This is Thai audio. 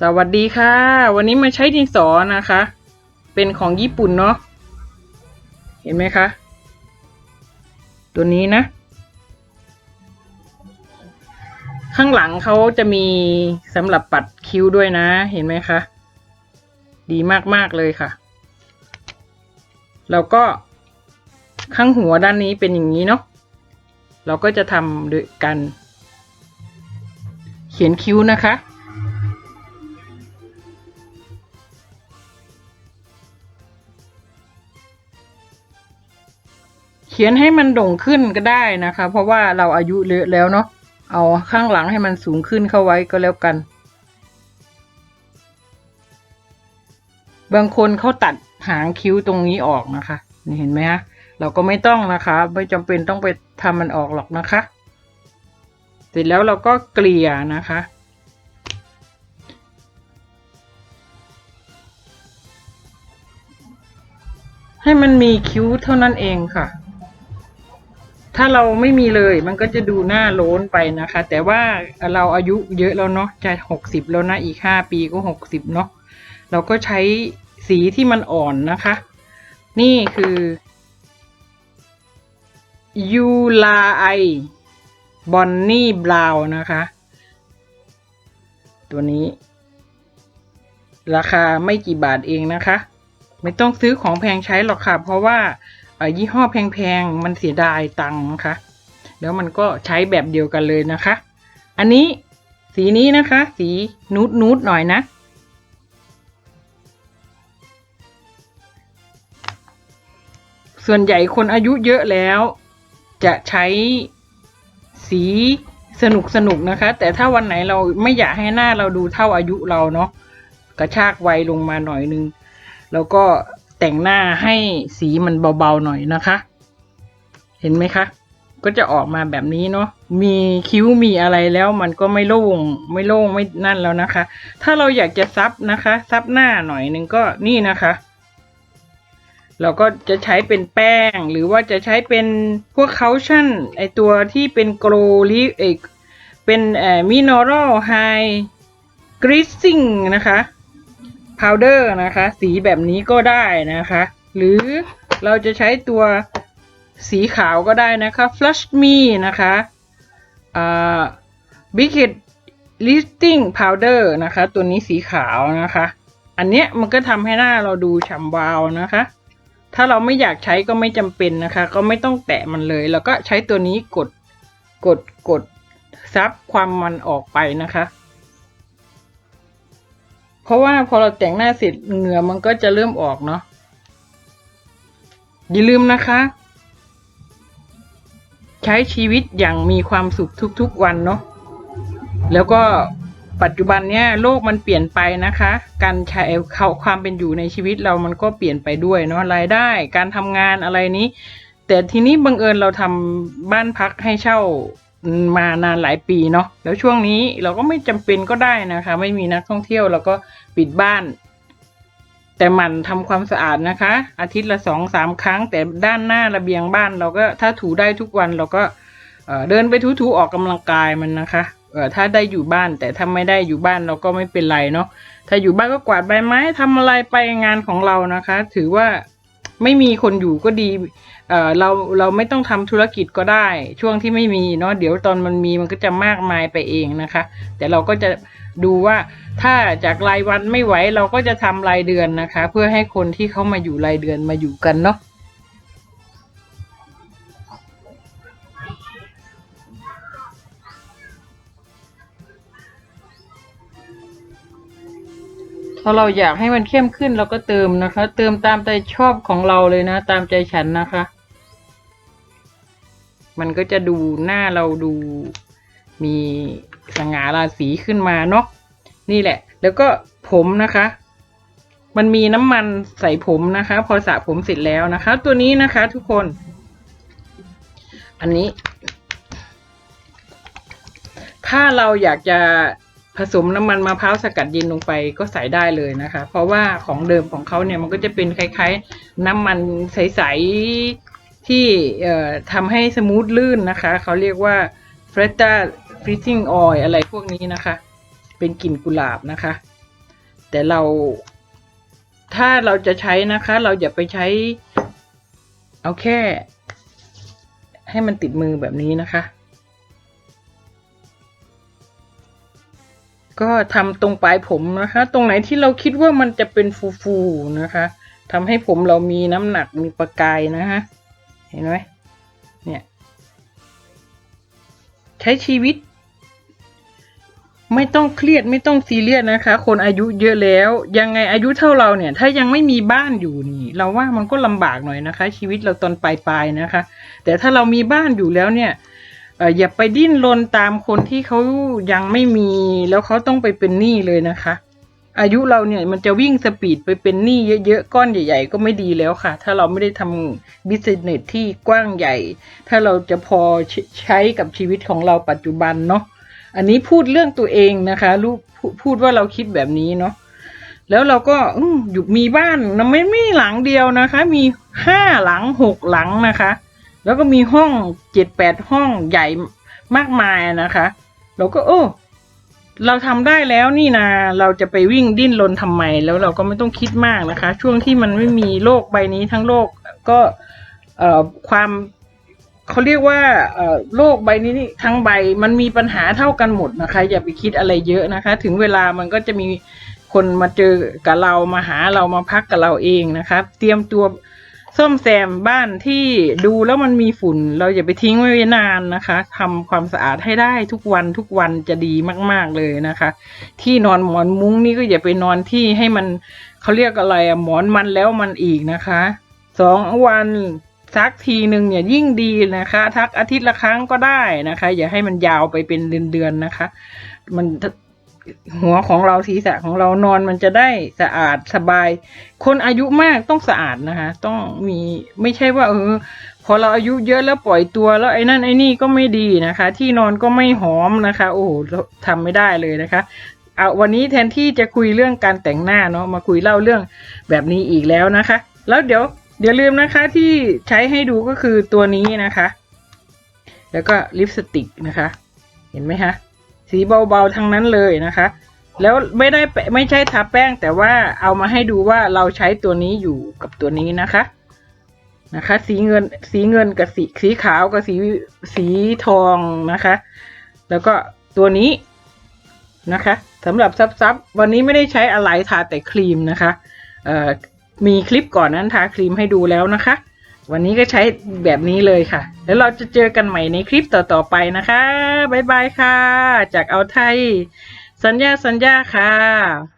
สวัสดีค่ะ วันนี้มาใช้ดินสอนะคะ เป็นของญี่ปุ่นเนาะเห็นไหมคะ ตัวนี้นะ ข้างหลังเขาจะมีสำหรับปัดคิ้วด้วยนะ เห็นไหมคะ ดีมาก ๆ เลยค่ะ แล้วก็ข้างหัวด้านนี้เป็นอย่างนี้เนาะเราก็จะทำด้วยกัน เขียนคิ้วนะคะ เขียนให้มันโด่งขึ้นก็ได้นะคะ เพราะว่าเราอายุเยอะแล้วเนาะเอาข้างหลังให้มันสูงขึ้นเข้าไว้ก็แล้วกัน บางคนเขาตัดหางคิ้วตรงนี้ออกนะคะนี่เห็นไหมคะเราก็ไม่ต้องนะคะ ไม่จำเป็นต้องไปทำมันออกหรอกนะคะ เสร็จแล้วเราก็เกลี่ยนะคะ ให้มันมีคิ้วเท่านั้นเองค่ะ ถ้าเราไม่มีเลยมันก็จะดูหน้าโล้นไปนะคะ แต่ว่าเราอายุเยอะแล้วเนาะจะหกสิบแล้วนะอีกห้าปีก็หกสิบเนาะเราก็ใช้สีที่มันอ่อนนะคะ นี่คือยูลาไอบอนนี่บราวนะคะ ตัวนี้ ราคาไม่กี่บาทเองนะคะ ไม่ต้องซื้อของแพงใช้หรอกค่ะ เพราะว่า ยี่ห้อแพงๆ มันเสียดายตังค์นะคะ แล้วมันก็ใช้แบบเดียวกันเลยนะคะ อันนี้สีนี้นะคะ สีนูดนูดหน่อยนะ ส่วนใหญ่คนอายุเยอะแล้ว จะใช้สีสนุกสนุกนะคะ แต่ถ้าวันไหนเราไม่อยากให้หน้าเราดูเท่าอายุเราเนาะกระชากวัยลงมาหน่อยนึง แล้วก็ แต่งหน้าให้สีมันเบาๆหน่อยนะคะ เห็นไหมคะ ก็จะออกมาแบบนี้เนาะมีคิ้วมีอะไรแล้วมันก็ไม่โล่งไม่โล่งไม่นั่นแล้วนะคะ ถ้าเราอยากจะซับนะคะ ซับหน้าหน่อยนึงก็นี่นะคะ เราก็จะใช้เป็นแป้งหรือว่าจะใช้เป็นพวกเคาชั่นไอตัวที่เป็นโกลลิเอกเป็นเอ่อมินอรัลไฮกริซซิ่งนะคะ พาวเดอร์นะคะ สีแบบนี้ก็ได้นะคะ หรือเราจะใช้ตัวสีขาวก็ได้นะคะ Flush Me นะคะอ่า Big Head Lifting Powder นะคะ ตัวนี้สีขาวนะคะ อันเนี้ยมันก็ทำให้หน้าเราดูฉ่ำวาวนะคะ ถ้าเราไม่อยากใช้ก็ไม่จำเป็นนะคะ ก็ไม่ต้องแตะมันเลย แล้วก็ใช้ตัวนี้กดกดกดซับความมันออกไปนะคะ ราะว่าพอเราแต่งหน้าเสร็จเหงื่อมันก็จะเริ่มออกเนาะอย่าลืมนะคะ ใช้ชีวิตอย่างมีความสุขทุกๆวันเนาะแล้วก็ปัจจุบันเนี้ยโลกมันเปลี่ยนไปนะคะ การใช้เขาความเป็นอยู่ในชีวิตเรามันก็เปลี่ยนไปด้วยเนาะรายได้ การทำงานอะไรนี้ แต่ทีนี้บังเอิญเราทำบ้านพักให้เช่า มานานหลายปีเนาะแล้วช่วงนี้เราก็ไม่จำเป็นก็ได้นะคะ ไม่มีนักท่องเที่ยวเราก็ปิดบ้าน แต่หมันทำความสะอาดนะคะ อาทิตย์ละสองสามครั้ง แต่ด้านหน้าระเบียงบ้านเราก็ถ้าถูได้ทุกวันเราก็เดินไปทูๆออกกำลังกายมันนะคะเออถ้าได้อยู่บ้านแต่ถ้าไม่ได้อยู่บ้านเราก็ไม่เป็นไรเนาะถ้าอยู่บ้านก็กวาดใบไม้ทำอะไรไปงานของเรานะคะ ถือว่าไม่มีคนอยู่ก็ดี เออเราเราไม่ต้องทำธุรกิจก็ได้ ช่วงที่ไม่มีเนาะเดี๋ยวตอนมันมีมันก็จะมากมายไปเองนะคะ แต่เราก็จะดูว่าถ้าจากรายวันไม่ไหวเราก็จะทำรายเดือนนะคะ เพื่อให้คนที่เขามาอยู่รายเดือนมาอยู่กันเนาะ ถ้าเราอยากให้มันเข้มขึ้นเราก็เติมนะคะ เติมตามใจชอบของเราเลยนะ ตามใจฉันนะคะ มันก็จะดูหน้าเราดูมีสง่าราศีขึ้นมาเนาะนี่แหละ แล้วก็ผมนะคะ มันมีน้ำมันใส่ผมนะคะ พอสระผมเสร็จแล้วนะคะ ตัวนี้นะคะ ทุกคน อันนี้ ถ้าเราอยากจะ ผสมน้ำมันมะพร้าวสกัดเย็นลงไปก็ใส่ได้เลยนะคะ เพราะว่าของเดิมของเขาเนี่ยมันก็จะเป็นคล้ายๆ น้ำมันใสๆที่ทำให้สมูทลื่นนะคะ เขาเรียกว่า f r e t a freezing oil อะไรพวกนี้นะคะ เป็นกลิ่นกุหลาบนะคะ แต่เราถ้าเราจะใช้นะคะ เราอย่าไปใช้ เอาแค่ ให้มันติดมือแบบนี้นะคะ ก็ทำตรงปลายผมนะคะ ตรงไหนที่เราคิดว่ามันจะเป็นฟูๆนะคะทำให้ผมเรามีน้ำหนักมีประกายนะคะเห็นไหมเนี่ยใช้ชีวิต ไม่ต้องเครียดไม่ต้องซีเรียสนะคะ คนอายุเยอะแล้ว ยังไงอายุเท่าเราเนี่ย ถ้ายังไม่มีบ้านอยู่นี่ เราว่ามันก็ลำบากหน่อยนะคะ ชีวิตเราตอนปลายๆนะคะ แต่ถ้าเรามีบ้านอยู่แล้วเนี่ย ออย่าไปดิ้นรนตามคนที่เขายังไม่มี แล้วเขาต้องไปเป็นหนี้เลยนะคะ อายุเราเนี่ยมันจะวิ่งสปีดไปเป็นหนี้เยอะๆก้อนใหญ่ ๆ ก็ไม่ดีแล้วค่ะ ถ้าเราไม่ได้ทำบิสเนสที่กว้างใหญ่ ถ้าเราจะพอใช้กับชีวิตของเราปัจจุบันเนาะอันนี้พูดเรื่องตัวเองนะคะรู้พูดว่าเราคิดแบบนี้เนาะแล้วเราก็อืมอยู่มีบ้านนะไม่ไม่หลังเดียวนะคะ มีห้าหลังหกหลังนะคะ แล้วก็มีห้องเจ็ดแปดห้องใหญ่มากมายนะคะ เราก็โอ้เราทำได้แล้วนี่นาเราจะไปวิ่งดิ้นรนทำไม แล้วเราก็ไม่ต้องคิดมากนะคะ ช่วงที่มันไม่มีโลกใบนี้ทั้งโลกก็เอ่อความเขาเรียกว่าเอ่อโลกใบนี้ทั้งใบมันมีปัญหาเท่ากันหมดนะคะ อย่าไปคิดอะไรเยอะนะคะ ถึงเวลามันก็จะมีคนมาเจอกับเรามาหาเรามาพักกับเราเองนะคะ เตรียมตัว ซ่อมแซมบ้านที่ดูแล้วมันมีฝุ่น เราอย่าไปทิ้งไว้นานนะคะทำความสะอาดให้ได้ทุกวันทุกวันจะดีมาก ๆเลยนะคะ ที่นอนหมอนมุ้งนี่ก็อย่าไปนอนที่ให้มันเขาเรียกอะไรอะหมอนมันแล้วมันอีกนะคะสองวันซักทีหนึ่งเนี่ยยิ่งดีนะคะ ทักอาทิตย์ละครั้งก็ได้นะคะ อย่าให้มันยาวไปเป็นเดือนๆนะคะ มัน หัวของเราศีรษะของเรานอนมันจะได้สะอาดสบาย คนอายุมากต้องสะอาดนะคะ ต้องมีไม่ใช่ว่า เออ พอเราอายุเยอะแล้วปล่อยตัว แล้วไอ้นั่นไอ้นี่ก็ไม่ดีนะคะ ที่นอนก็ไม่หอมนะคะ โอ้โหทำไม่ได้เลยนะคะเอาวันนี้แทนที่จะคุยเรื่องการแต่งหน้าเนาะมาคุยเล่าเรื่องแบบนี้อีกแล้วนะคะ แล้วเดี๋ยวอย่าลืมนะคะที่ใช้ให้ดูก็คือตัวนี้นะคะ แล้วก็ลิปสติกนะคะ เห็นไหมคะ สีเบาๆทั้งนั้นเลยนะคะ แล้วไม่ได้ไม่ใช่ทาแป้งแต่ว่าเอามาให้ดูว่าเราใช้ตัวนี้อยู่กับตัวนี้นะคะนะคะ สีเงินสีเงินกับสีสีขาวกับสีสีทองนะคะ แล้วก็ตัวนี้นะคะสำหรับซับซับวันนี้ไม่ได้ใช้อะไรทาแต่ครีมนะคะเอ่อมีคลิปก่อนนั้นทาครีมให้ดูแล้วนะคะ วันนี้ก็ใช้แบบนี้เลยค่ะ แล้วเราจะเจอกันใหม่ในคลิปต่อๆไปนะคะ บ๊ายบายค่ะ จากเอาไทย สัญญาสัญญาค่ะ